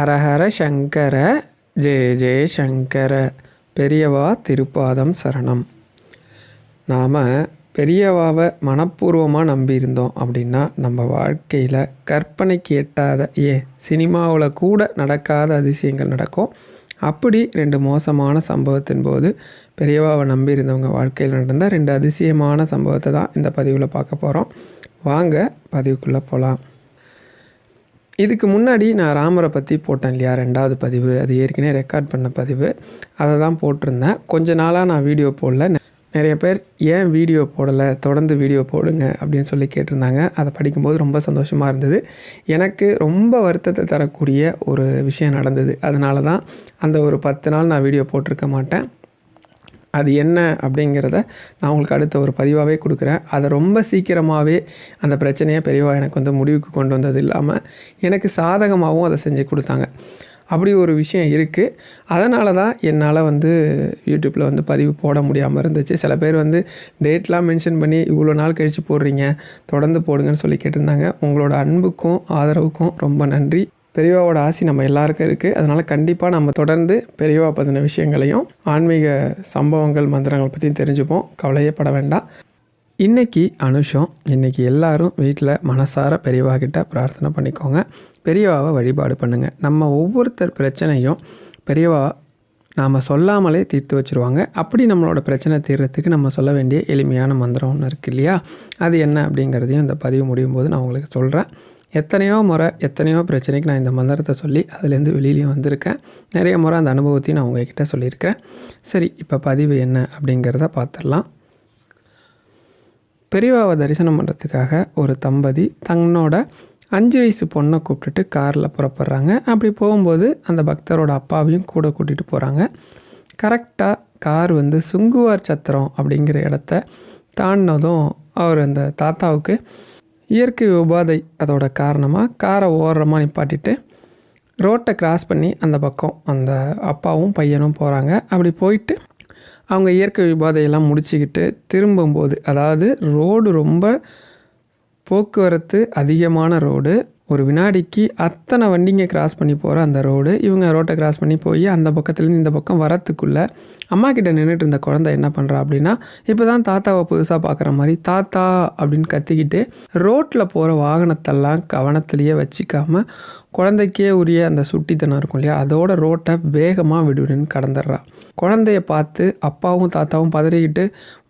ஹரஹர சங்கர ஜெய ஜெய சங்கர பெரியவா திருப்பாதம் சரணம். நாம் பெரியவாவை மனப்பூர்வமாக நம்பியிருந்தோம் அப்படின்னா நம்ம வாழ்க்கையில் கற்பனைக்கு எட்டாத ஏன் சினிமாவில் கூட நடக்காத அதிசயங்கள் நடக்கும். அப்படி ரெண்டு மோசமான சம்பவத்தின் போது பெரியவாவை நம்பியிருந்தவங்க வாழ்க்கையில் நடந்த ரெண்டு அதிசயமான சம்பவத்தை தான் இந்த பதிவில் பார்க்க போகிறோம் வாங்க பதிவுக்குள்ளே போகலாம் இதுக்கு முன்னாடி நான் ராமரை பற்றி போட்டேன் இல்லையா? ரெண்டாவது பதிவு. அது ஏற்கனவே ரெக்கார்ட் பண்ண பதிவு. அதை தான் போட்டிருந்தேன். கொஞ்ச நாளாக நான் வீடியோ போடல. நெ- நிறைய பேர் ஏன் வீடியோ போடலை? தொடர்ந்து வீடியோ போடுங்க அப்படின்னு சொல்லி கேட்டிருந்தாங்க. அதை படிக்கும்போது ரொம்ப சந்தோஷமாக இருந்தது. எனக்கு ரொம்ப வருத்தத்தை தரக்கூடிய ஒரு விஷயம் நடந்தது. அதனால தான் அந்த ஒரு பத்து நாள் நான் வீடியோ போட்டிருக்க மாட்டேன். அது என்ன அப்படிங்கிறத நான் உங்களுக்கு அடுத்த ஒரு பதிவாகவே கொடுக்குறேன். அதை ரொம்ப சீக்கிரமாகவே அந்த பிரச்சனையை பெரியவா எனக்கு வந்து முடிவுக்கு கொண்டு வந்தது இல்லாமல் எனக்கு சாதகமாகவும் அதை செஞ்சு கொடுத்தாங்க. அப்படி ஒரு விஷயம் இருக்குது அதனால தான் என்னால் வந்து யூடியூப்பில் வந்து பதிவு போட முடியாமல் இருந்துச்சு. சில பேர் வந்து டேட்லாம் மென்ஷன் பண்ணி இவ்வளோ நாள் கழித்து போடுறீங்க தொடர்ந்து போடுங்கன்னு சொல்லி கேட்டிருந்தாங்க. உங்களோட அன்புக்கும் ஆதரவுக்கும் ரொம்ப நன்றி. பெரியவாவோட ஆசி நம்ம எல்லாருக்கும் இருக்குது அதனால் கண்டிப்பாக நம்ம தொடர்ந்து பெரியவா பற்றின விஷயங்களையும் ஆன்மீக சம்பவங்கள் மந்திரங்கள் பற்றியும் தெரிஞ்சுப்போம். கவலையப்பட வேண்டாம். இன்றைக்கி அனுஷம் இன்னைக்கு எல்லாரும் வீட்டில் மனசார பெரியவா கிட்ட பிரார்த்தனை பண்ணிக்கோங்க. பெரியவாவை வழிபாடு பண்ணுங்கள் நம்ம ஒவ்வொருத்தர் பிரச்சனையும் பெரியவா நாம் சொல்லாமலே தீர்த்து வச்சுருவாங்க. அப்படி நம்மளோட பிரச்சனை தீர்றதுக்கு நம்ம சொல்ல வேண்டிய எளிமையான மந்திரம் ஒன்று இருக்கு இல்லையா? அது என்ன அப்படிங்கிறதையும் இந்த பதிவு முடியும் போது நான் உங்களுக்கு சொல்கிறேன் எத்தனையோ முறை எத்தனையோ பிரச்சனைக்கு நான் இந்த மந்திரத்தை சொல்லி அதுலேருந்து வெளியிலையும் வந்திருக்கேன். நிறைய முறை அந்த அனுபவத்தையும் நான் உங்ககிட்ட சொல்லியிருக்கிறேன். சரி இப்போ பதிவு என்ன அப்படிங்கிறத பார்த்துடலாம். பெரியவாவை தரிசனம் பண்ணுறதுக்காக ஒரு தம்பதி தன்னோட அஞ்சு வயசு பொண்ணை கூப்பிட்டுட்டு காரில் புறப்படுறாங்க. அப்படி போகும்போது அந்த பக்தரோட அப்பாவையும் கூட கூட்டிகிட்டு போகிறாங்க கரெக்டாக கார் வந்து சுங்குவார் சத்திரம் அப்படிங்கிற இடத்த தாண்டினதும் அவர் அந்த தாத்தாவுக்கு இயற்கை உபாதை அதோட காரணமாக காரை ஓரமாக நிப்பாட்டிட்டு ரோட்டை கிராஸ் பண்ணி அந்த பக்கம் அந்த அப்பாவும் பையனும் போகிறாங்க அப்படி போயிட்டு அவங்க இயற்கை உபாதையெல்லாம் முடிச்சுக்கிட்டு திரும்பும்போது அதாவது ரோடு ரொம்ப போக்குவரத்து அதிகமான ரோடு ஒரு வினாடிக்கு அத்தனை வண்டிங்க கிராஸ் பண்ணி போகிற அந்த ரோடு இவங்க ரோட்டை கிராஸ் பண்ணி போய் அந்த பக்கத்துலேருந்து இந்த பக்கம் வரத்துக்குள்ளே அம்மா கிட்ட நின்றுட்டு இருந்த குழந்தை என்ன பண்ணுறா அப்படின்னா இப்போ தான் தாத்தாவை புதுசாக பார்க்குற மாதிரி தாத்தா அப்படின்னு கத்திக்கிட்டு ரோட்டில் போகிற வாகனத்தெல்லாம் கவனத்திலேயே வச்சுக்காம குழந்தைக்கே உரிய அந்த சுட்டித்தனம் இருக்கும் இல்லையா அதோட ரோட்டை வேகமாக விடுவிடுன்னு கடந்துடுறா. குழந்தைய பார்த்து அப்பாவும் தாத்தாவும் பதறிக்கிட்டு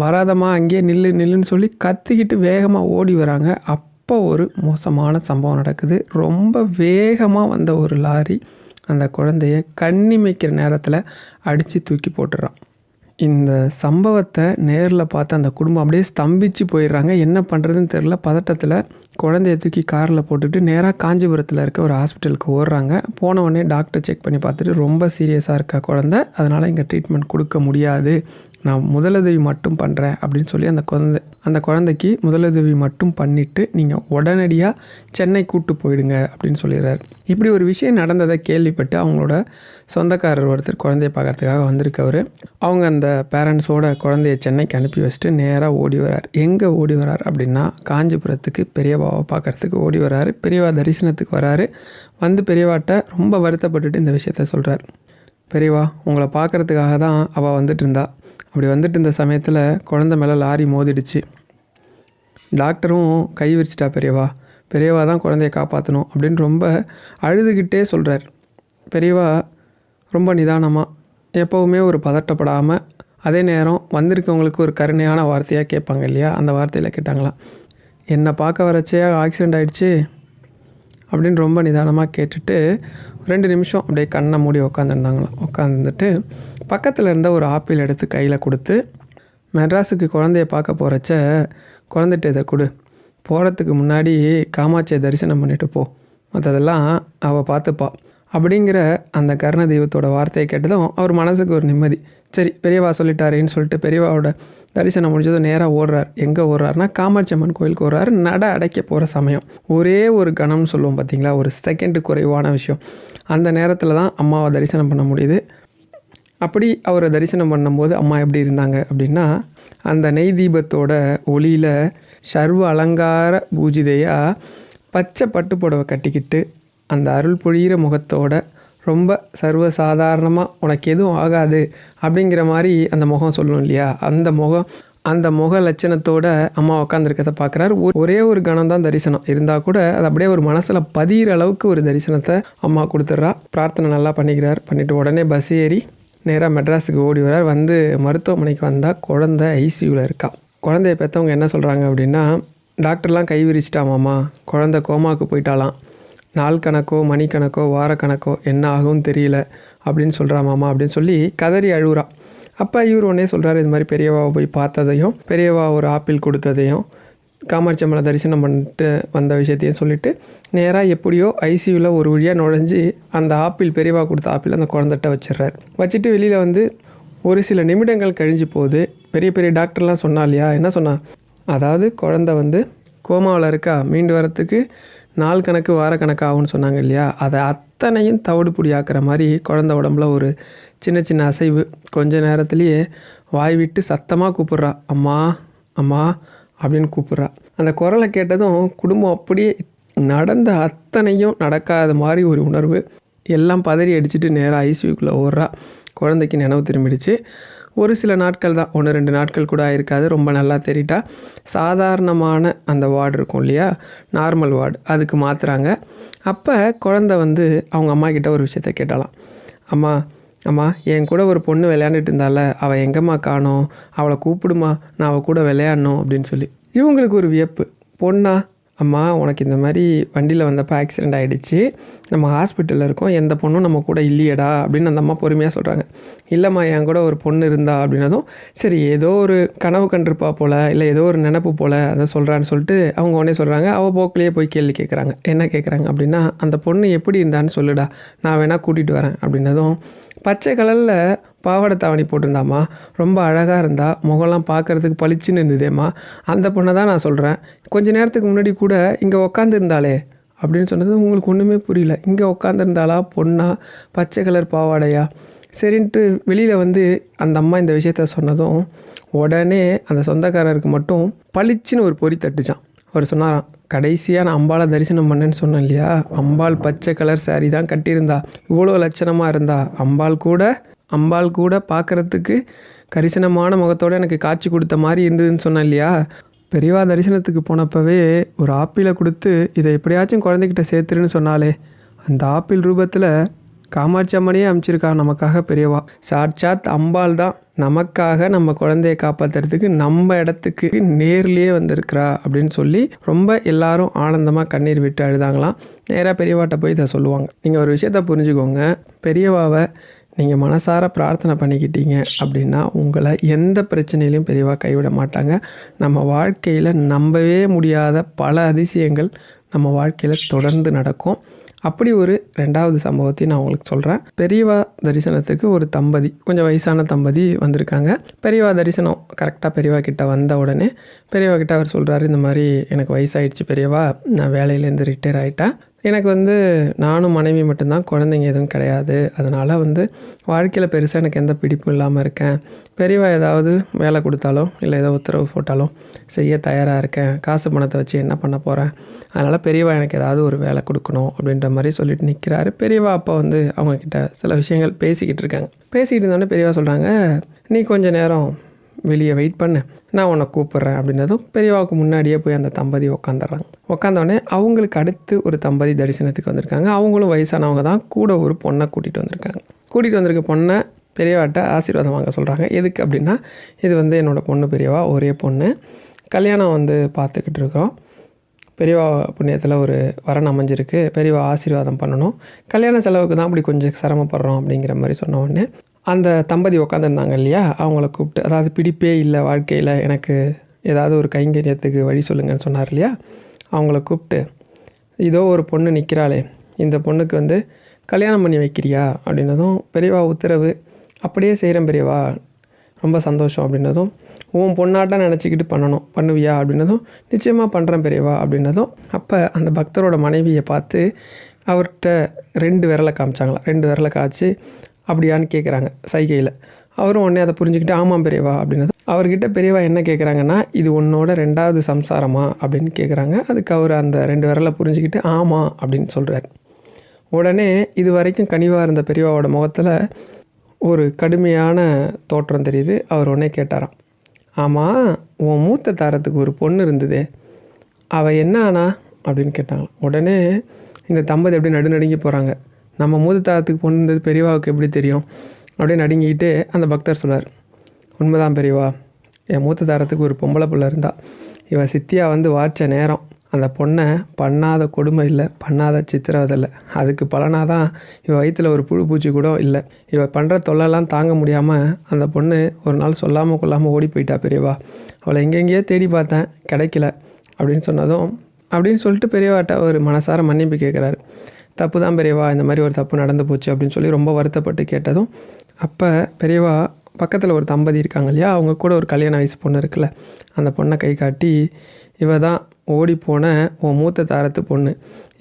வராதம்மா அங்கேயே நில்லு நில்லுன்னு சொல்லி கத்திக்கிட்டு வேகமாக ஓடி வராங்க. அப் அப்போ ஒரு மோசமான சம்பவம் நடக்குது. ரொம்ப வேகமாக வந்த ஒரு லாரி அந்த குழந்தைய கண்ணிமைக்கிற நேரத்தில் அடித்து தூக்கி போட்டுறான். இந்த சம்பவத்தை நேரில் பார்த்து அந்த குடும்பம் அப்படியே ஸ்தம்பிச்சு போயிடுறாங்க. என்ன பண்ணுறதுன்னு தெரில பதட்டத்தில் குழந்தைய தூக்கி காரில் போட்டுட்டு நேராக காஞ்சிபுரத்தில் இருக்க ஒரு ஹாஸ்பிட்டலுக்கு ஓடுறாங்க. போன உடனே டாக்டர் செக் பண்ணி பார்த்துட்டு ரொம்ப சீரியஸாக இருக்கா குழந்தை? அதனால் இங்கே ட்ரீட்மெண்ட் கொடுக்க முடியாது. நான் முதலுதவி மட்டும் பண்ணுறேன் அப்படின்னு சொல்லி அந்த குழந்தை அந்த குழந்தைக்கு முதலுதவி மட்டும் பண்ணிவிட்டு நீங்கள் உடனடியாக சென்னை கூட்டு போயிடுங்க அப்படின்னு சொல்லிடுறாரு. இப்படி ஒரு விஷயம் நடந்ததை கேள்விப்பட்டு அவங்களோட சொந்தக்காரர் ஒருத்தர் குழந்தைய பார்க்கறதுக்காக வந்திருக்கவர். அவங்க அந்த பேரண்ட்ஸோட குழந்தைய சென்னைக்கு அனுப்பி வச்சுட்டு நேராக ஓடி வரார். எங்கே ஓடி வரார் அப்படின்னா காஞ்சிபுரத்துக்கு பெரியவாவை பார்க்கறதுக்கு ஓடி வராரு. பெரியவா தரிசனத்துக்கு வராரு. வந்து பெரியவாட்ட ரொம்ப வருத்தப்பட்டுட்டு இந்த விஷயத்த சொல்கிறார் பெரியவா உங்களை பார்க்கறதுக்காக தான் அவள் வந்துட்டு இருந்தா. அப்படி வந்துட்டு இருந்த சமயத்தில் குழந்தை மேலே லாரி மோதிடுச்சு. டாக்டரும் கை விரிச்சிட்டா பெரியவா பெரியவா தான் குழந்தைய காப்பாற்றணும் அப்படின்னு ரொம்ப அழுதுகிட்டே சொல்கிறார் பெரியவா ரொம்ப நிதானமாக எப்போவுமே ஒரு பதட்டப்படாமல் அதே நேரம் வந்திருக்கவங்களுக்கு ஒரு கருணையான வார்த்தையாக கேட்பாங்க இல்லையா? அந்த வார்த்தையில் கேட்டாங்களாம் என்னை பார்க்க வரச்சே ஆக்சிடெண்ட் ஆகிடுச்சு அப்படின்னு ரொம்ப நிதானமாக கேட்டுட்டு ரெண்டு நிமிஷம் அப்படியே கண்ணை மூடி உட்காந்துருந்தாங்களாம் உட்காந்துட்டு பக்கத்தில் இருந்த ஒரு ஆப்பிள் எடுத்து கையில் கொடுத்து மெட்ராஸுக்கு குழந்தைய பார்க்க போகிறச்ச குழந்தைகிட்ட இதை கொடு. போகிறதுக்கு முன்னாடி காமாட்சியை தரிசனம் பண்ணிட்டு போ. மற்றதெல்லாம் அவள் பார்த்துப்பா. அப்படிங்கிற அந்த கர்ண தெய்வத்தோட வார்த்தையை கேட்டதும் அவர் மனசுக்கு ஒரு நிம்மதி. சரி பெரியவா சொல்லிட்டாரேன்னு சொல்லிட்டு பெரியவாவோட தரிசனம் முடிஞ்சதும் நேராக ஓடுறார். எங்கே ஓடுறாருனா காமாட்சி அம்மன் கோயிலுக்கு ஓடுறாரு. நட அடைக்க போகிற சமயம். ஒரே ஒரு கணம்னு சொல்லுவோம் பார்த்தீங்களா ஒரு செகண்டு குறைவான விஷயம். அந்த நேரத்தில் தான் அம்மாவை தரிசனம் பண்ண முடியுது. அப்படி அவரை தரிசனம் பண்ணும்போது அம்மா எப்படி இருந்தாங்க? அப்படின்னா அந்த நெய் தீபத்தோட ஒளியில் சர்வ அலங்கார பூஜிதையாக பச்சை பட்டு புடவை கட்டிக்கிட்டு அந்த அருள் பொழிகிற முகத்தோட ரொம்ப சர்வ சாதாரணமாக உனக்கு எதுவும் ஆகாது அப்படிங்கிற மாதிரி அந்த முகம் சொல்லணும் இல்லையா? அந்த முகம் அந்த முக லட்சணத்தோட அம்மா உட்காந்துருக்கத பார்க்குறாரு ஒரே ஒரு கணம் தான் தரிசனம். இருந்தால் கூட அது அப்படியே ஒரு மனசில் பதிகிற அளவுக்கு ஒரு தரிசனத்தை அம்மா கொடுத்துட்றா. பிரார்த்தனை நல்லா பண்ணிக்கிறார். பண்ணிவிட்டு உடனே பஸ் ஏறி நேராக மெட்ராஸுக்கு ஓடி வரார். வந்து மருத்துவமனைக்கு வந்தால் குழந்த ஐசியூவில் இருக்கா. குழந்தைய பெற்றவங்க என்ன சொல்கிறாங்க அப்படின்னா டாக்டர்லாம் கை விரிச்சிட்டாமாம்மா குழந்த கோமாவுக்கு போயிட்டாலாம் நாள் கணக்கோ மணிக்கணக்கோ வாரக்கணக்கோ என்ன ஆகும்னு தெரியல அப்படின்னு சொல்கிறாமாம்மா அப்படின்னு சொல்லி கதறி அழுகுறா. அப்போ இவர் ஒன்றே சொல்கிறாரு இது மாதிரி பெரியவாவை போய் பார்த்ததையும் பெரியவா ஒரு ஆப்பிள் கொடுத்ததையும் காமாட்சி அம்மனை தரிசனம் பண்ணிட்டு வந்த விஷயத்தையும் சொல்லிவிட்டு நேராக எப்படியோ ஐசியூவில் ஒரு வழியாக நுழைஞ்சு அந்த ஆப்பிள் பெரியவா கொடுத்த ஆப்பிள் அந்த குழந்தைகிட்ட வச்சிடுறாரு. வச்சுட்டு வெளியில் வந்து ஒரு சில நிமிடங்கள் கழிஞ்சு போகுது பெரிய பெரிய டாக்டர்லாம் சொன்னா இல்லையா? என்ன சொன்னா? அதாவது குழந்த வந்து கோமாவில் இருக்கா? மீண்டு வரத்துக்கு நாள் கணக்கு வார கணக்கு ஆகும்னு சொன்னாங்க இல்லையா? அதை அத்தனையும் தவிடுபுடி ஆக்குற மாதிரி குழந்த உடம்புல ஒரு சின்ன சின்ன அசைவு கொஞ்ச நேரத்துலேயே வாய் விட்டு சத்தமாக கூப்பிட்றா. அம்மா அம்மா அப்படின்னு கூப்பிட்றா. அந்த குரலை கேட்டதும் குடும்பம் அப்படியே நடந்த அத்தனையும் நடக்காத மாதிரி ஒரு உணர்வு. எல்லாம் பதறி அடிச்சுட்டு நேராக ஐசியூக்குள்ளே ஓடுறா. குழந்தைக்கு நினைவு திரும்பிடுச்சு. ஒரு சில நாட்கள் தான். ஒன்று ரெண்டு நாட்கள் கூட ஆயிருக்காது. ரொம்ப நல்லா தெரிட்டா சாதாரணமான அந்த வார்டு இருக்கும் இல்லையா? Normal ward. அதுக்கு மாற்றுறாங்க அப்போ குழந்த வந்து அவங்க அம்மா கிட்ட ஒரு விஷயத்த கேட்டாலாம். அம்மா அம்மா என் கூட ஒரு பொண்ணு விளையாண்டுட்டு இருந்தால அவள் எங்கம்மா காணோம்? அவளை கூப்பிடுமா? நான் அவள் கூட விளையாடணும் அப்படின்னு சொல்லி. இவங்களுக்கு ஒரு வியப்பு. பொண்ணா அம்மா உனக்கு இந்த மாதிரி வண்டியில் வந்தப்போ ஆக்சிடெண்ட் ஆகிடுச்சு நம்ம ஹாஸ்பிட்டலில் இருக்கோம். எந்த பொண்ணும் நம்ம கூட இல்லையடா அப்படின்னு அந்த அம்மா பொறுமையாக சொல்கிறாங்க இல்லைம்மா என் கூட ஒரு பொண்ணு இருந்தா அப்படின்னதும் சரி ஏதோ ஒரு கனவு கண்டிருப்பா போல் இல்லை ஏதோ ஒரு நினப்பு போல் அதை சொல்கிறான்னு சொல்லிட்டு அவங்க உடனே சொல்கிறாங்க அவள் போக்கிலேயே போய் கேள்வி கேட்குறாங்க என்ன கேட்குறாங்க அப்படின்னா அந்த பொண்ணு எப்படி இருந்தான்னு சொல்லுடா. நான் வேணால் கூட்டிகிட்டு வரேன் அப்படின்னதும் பச்சை கலரில் பாவாடை தாவணி போட்டிருந்தாம்மா. ரொம்ப அழகாக இருந்தா முகம்லாம் பார்க்குறதுக்கு பளிச்சுன்னு இருந்ததேம்மா. அந்த பொண்ணை தான் நான் சொல்கிறேன் கொஞ்ச நேரத்துக்கு முன்னாடி கூட இங்கே உக்காந்துருந்தாளே அப்படின்னு சொன்னது உங்களுக்கு ஒன்றுமே புரியல. இங்கே உக்காந்துருந்தாளா பொண்ணா பச்சை கலர் பாவாடையா? சரின்ட்டு வெளியில் வந்து அந்த அம்மா இந்த விஷயத்த சொன்னதும் உடனே அந்த சொந்தக்காரருக்கு மட்டும் பளிச்சுன்னு ஒரு பொறி தட்டுச்சான் அவர் சொன்னாராம் கடைசியாக நான் அம்பாளை தரிசனம் பண்ணேன்னு சொன்னேன் இல்லையா? அம்பாள் பச்சை கலர் saree தான் கட்டியிருந்தா. இவ்வளோ லட்சணமாக இருந்தா. அம்பாள் கூட அம்பாள் கூட பார்க்குறதுக்கு கரிசனமான முகத்தோடு எனக்கு காட்சி கொடுத்த மாதிரி இருந்ததுன்னு சொன்னேன் இல்லையா? பெரியவா தரிசனத்துக்கு போனப்பவே ஒரு ஆப்பிளை கொடுத்து இதை எப்படியாச்சும் குழந்தைகிட்ட சேர்த்துருன்னு சொன்னாலே அந்த ஆப்பிள் ரூபத்தில் காமாட்சி அம்மனையே அமைச்சிருக்கா நமக்காக பெரியவா. சாட்சாத் அம்பாள் தான் நமக்காக நம்ம குழந்தைய காப்பாற்றுறதுக்கு நம்ம இடத்துக்கு நேர்லேயே வந்திருக்கிறா அப்படின்னு சொல்லி ரொம்ப எல்லாரும் ஆனந்தமாக கண்ணீர் விட்டு அழுதாங்களாம். நேராக பெரியவாட்ட போய் இதை சொல்லுவாங்க. நீங்கள் ஒரு விஷயத்த புரிஞ்சுக்கோங்க. பெரியவாவை நீங்கள் மனசார பிரார்த்தனை பண்ணிக்கிட்டீங்க அப்படின்னா உங்களை எந்த பிரச்சனையிலையும் பெரியவாக கைவிட மாட்டாங்க. நம்ம வாழ்க்கையில் நம்பவே முடியாத பல அதிசயங்கள் நம்ம வாழ்க்கையில் தொடர்ந்து நடக்கும். அப்படி ஒரு ரெண்டாவது சம்பவத்தையும் நான் உங்களுக்கு சொல்கிறேன் பெரியவா தரிசனத்துக்கு ஒரு தம்பதி கொஞ்சம் வயசான தம்பதி வந்திருக்காங்க. பெரியவா தரிசனம் கரெக்டாக பெரியவா கிட்ட வந்த உடனே பெரியவா கிட்ட அவர் சொல்கிறாரு இந்த மாதிரி எனக்கு வயசாகிடுச்சு பெரியவா நான் வேலையிலேருந்து ரிட்டையர் ஆகிட்டேன் எனக்கு வந்து நானும் மனைவி மட்டும்தான் குழந்தைங்க எதுவும் கிடையாது. அதனால் வந்து வாழ்க்கையில் பெருசாக எனக்கு எந்த பிடிப்பும் இல்லாமல் இருக்கேன். பெரியவா ஏதாவது வேலை கொடுத்தாலோ இல்லை ஏதோ உத்தரவு போட்டாலும் செய்ய தயாராக இருக்கேன். காசு பணத்தை வச்சு என்ன பண்ண போகிறேன் அதனால் பெரியவா எனக்கு ஏதாவது ஒரு வேலை கொடுக்கணும் அப்படின்ற மாதிரி சொல்லிட்டு நிற்கிறாரு பெரியவா அப்போ வந்து அவங்கக்கிட்ட சில விஷயங்கள் பேசிக்கிட்டு இருக்காங்க. பேசிக்கிட்டு இருந்தோடனே பெரியவா சொல்கிறாங்க நீ கொஞ்சம் நேரம் வெளியே வெயிட் பண்ணு. நான் உன்னை கூப்பிட்றேன் அப்படின்னதும் பெரியவாவுக்கு முன்னாடியே போய் அந்த தம்பதி உக்காந்துடுறாங்க. உக்காந்தோடனே அவங்களுக்கு அடுத்து ஒரு தம்பதி தரிசனத்துக்கு வந்திருக்காங்க. அவங்களும் வயசானவங்க தான். கூட ஒரு பொண்ணை கூட்டிகிட்டு வந்திருக்காங்க. கூட்டிகிட்டு வந்திருக்க பொண்ணை பெரியவாட்ட ஆசீர்வாதம் வாங்க சொல்கிறாங்க எதுக்கு அப்படின்னா இது வந்து என்னோடய பொண்ணு பெரியவா ஒரே பொண்ணு. கல்யாணம் வந்து பார்த்துக்கிட்டு இருக்கோம் பெரியவா புண்ணியத்தில் ஒரு வரன் அமைஞ்சிருக்கு. பெரியவா ஆசீர்வாதம் பண்ணணும். கல்யாண செலவுக்கு தான் அப்படி கொஞ்சம் சிரமப்படுறோம் அப்படிங்கிற மாதிரி சொன்ன உடனே அந்த தம்பதி உட்காந்துருந்தாங்க இல்லையா? அவங்கள கூப்பிட்டு அதாவது பிடிப்பே இல்லை வாழ்க்கையில் எனக்கு ஏதாவது ஒரு கைங்கரியத்துக்கு வழி சொல்லுங்கன்னு சொன்னார் இல்லையா? அவங்கள கூப்பிட்டு இதோ ஒரு பொண்ணு நிற்கிறாளே இந்த பொண்ணுக்கு வந்து கல்யாணம் பண்ணி வைக்கிறியா? அப்படின்னதும் பெரியவா உத்தரவு. அப்படியே செய்கிறேன் பெரியவா. ரொம்ப சந்தோஷம். அப்படின்னதும் உன் பொண்ணாட்டம் நினச்சிக்கிட்டு பண்ணணும். பண்ணுவியா? அப்படின்னதும் நிச்சயமாக பண்ணுறேன் பெரியவா. அப்படின்னதும் அப்போ அந்த பக்தரோட மனைவியை பார்த்து அவர்கிட்ட ரெண்டு விரலை காமிச்சாங்களாம். ரெண்டு விரலை காய்ச்சி அப்படியான்னு கேட்குறாங்க சைகையில். அவரும் உடனே அதை புரிஞ்சுக்கிட்டு ஆமாம் பெரியவா அப்படின்னு அவர்கிட்ட பெரியவா என்ன கேட்குறாங்கன்னா இது உன்னோட ரெண்டாவது சம்சாரமா? அப்படின்னு கேட்குறாங்க அதுக்கு அவர் அந்த ரெண்டு விரலை புரிஞ்சுக்கிட்டு ஆமாம் அப்படின்னு சொல்கிறார் உடனே இது வரைக்கும் கனிவாக இருந்த பெரியவாவோட முகத்தில் ஒரு கடுமையான தோற்றம் தெரியுது. அவர் உடனே கேட்டாராம் ஆமாம் உன் மூத்த தாரத்துக்கு ஒரு பொண்ணு இருந்ததே அவள் என்ன ஆனா? அப்படின்னு கேட்டாங்க உடனே இந்த தம்பதி அப்படியே நடுநடுங்கி போகிறாங்க நம்ம மூத்ததாரத்துக்கு பொண்ணு இருந்தது பெரியவாவுக்கு எப்படி தெரியும்? அப்படியே நடுங்கிக்கிட்டு அந்த பக்தர் சொல்கிறார் உண்மைதான் பெரியவா என் மூத்த தாரத்துக்கு ஒரு பொம்பளை பிள்ளை இருந்தா இவன் சித்தியா வந்து வாட்ச நேரம். அந்த பொண்ணை பண்ணாத கொடுமை இல்லை பண்ணாத சித்திரவதை இல்லை. அதுக்கு பலனாக தான் இவன் வயிற்றில் ஒரு புழு பூச்சி கூட இல்லை. இவன் பண்ணுற தொல்லைலாம் தாங்க முடியாமல் அந்த பொண்ணு ஒரு நாள் சொல்லாமல் கொள்ளாமல் ஓடி போயிட்டா பெரியவா. அவளை எங்கெங்கேயோ தேடி பார்த்தேன் கிடைக்கல. அப்படின்னு சொன்னதும் அப்படின்னு சொல்லிட்டு பெரியவாட்ட ஒரு மனசார மன்னிப்பு கேட்குறாரு தப்பு தான் பெரியவா இந்த மாதிரி ஒரு தப்பு நடந்து போச்சு அப்படின்னு சொல்லி ரொம்ப வருத்தப்பட்டு கேட்டதும் அப்போ பெரியவா பக்கத்தில் ஒரு தம்பதி இருக்காங்க இல்லையா அவங்க கூட ஒரு கல்யாண வயசு பொண்ணு இருக்குல்ல அந்த பொண்ணை கை காட்டி இவ தான் ஓடிப்போன உன் மூத்த தாரத்து பொண்ணு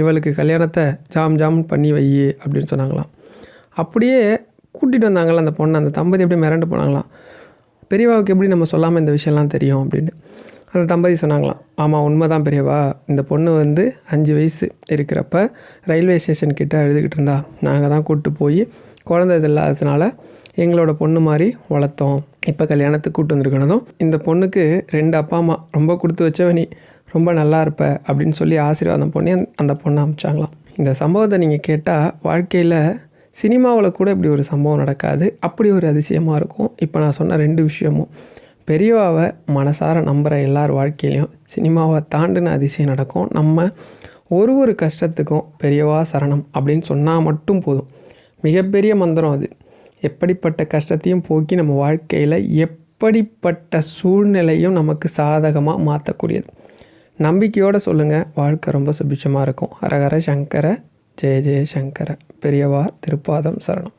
இவளுக்கு கல்யாணத்தை ஜாம் ஜாம் பண்ணி வை அப்படின்னு சொன்னாங்களாம். அப்படியே கூட்டிகிட்டு வந்தாங்கள்ல அந்த பொண்ணை அந்த தம்பதி எப்படி மிரண்டு போனாங்களாம். பெரியவாவுக்கு எப்படி நம்ம சொல்லாமல் இந்த விஷயம்லாம் தெரியும் அப்படின்னு. அந்த தம்பதி சொன்னாங்களாம் ஆமாம் உண்மை தான் பெரியவா. இந்த பொண்ணு வந்து அஞ்சு வயசு இருக்கிறப்ப ரயில்வே ஸ்டேஷன் கிட்ட எழுதுகிட்டு இருந்தா. நாங்கள் தான் கூப்பிட்டு போய் குழந்தை இது இல்லாததுனால எங்களோட பொண்ணு மாதிரி வளர்த்தோம். இப்போ கல்யாணத்துக்கு கூப்பிட்டு வந்திருக்கணும் இந்த பொண்ணுக்கு ரெண்டு அப்பா அம்மா ரொம்ப கொடுத்து வச்சவ நீ ரொம்ப நல்லா இருப்ப அப்படின்னு சொல்லி ஆசீர்வாதம் பண்ணி அந்த- அந்த பொண்ணை அமிச்சாங்களாம் இந்த சம்பவத்தை நீங்கள் கேட்டால் வாழ்க்கையில் சினிமாவில் கூட இப்படி ஒரு சம்பவம் நடக்காது. அப்படி ஒரு அதிசயமாக இருக்கும். இப்போ நான் சொன்ன ரெண்டு விஷயமும். பெரியவாவை மனசார நம்புகிற எல்லார் வாழ்க்கையிலையும் சினிமாவை தாண்டின அதிசயம் நடக்கும். நம்ம ஒரு ஒரு கஷ்டத்துக்கும் பெரியவா சரணம் அப்படின்னு சொன்னால் மட்டும் போதும். மிகப்பெரிய மந்திரம் அது. எப்படிப்பட்ட கஷ்டத்தையும் போக்கி நம்ம வாழ்க்கையில் எப்படிப்பட்ட சூழ்நிலையும் நமக்கு சாதகமாக மாற்றக்கூடியது நம்பிக்கையோடு சொல்லுங்கள் வாழ்க்கை ரொம்ப சுபிட்சமாக இருக்கும். ஹரஹர சங்கர ஜெய ஜெய சங்கர. பெரியவா திருப்பாதம் சரணம்.